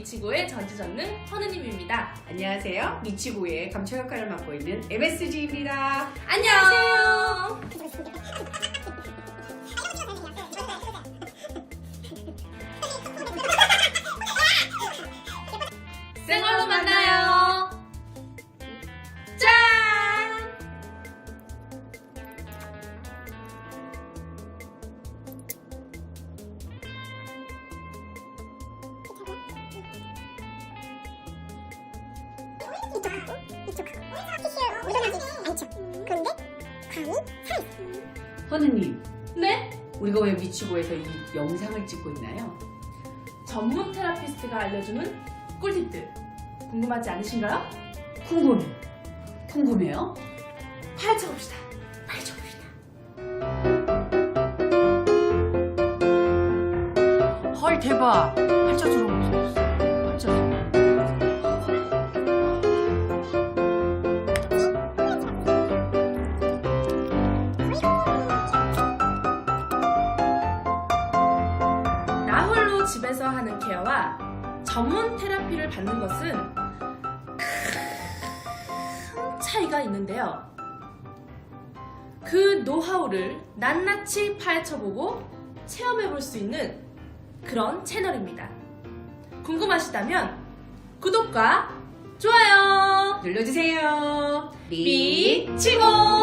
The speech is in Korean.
미치고의 전지전능 허느님입니다. 안녕하세요. 미치고의 감초 역할을 맡고 있는 MSG입니다. 안녕하세요. 생얼로 만나! 그런데 광이 살아있어. 허느님, 네? 우리가 왜 미치고에서 이 영상을 찍고 있나요? 전문 테라피스트가 알려주는 꿀팁들 궁금하지 않으신가요? 궁금해. 궁금해요? 파헤쳐 봅시다. 파헤쳐 봅시다. 헐 대박. 팔자주름 없어 집에서 하는 케어와 전문 테라피를 받는 것은 큰 차이가 있는데요. 그 노하우를 낱낱이 파헤쳐보고 체험해볼 수 있는 그런 채널입니다. 궁금하시다면 구독과 좋아요 눌러주세요. 미치고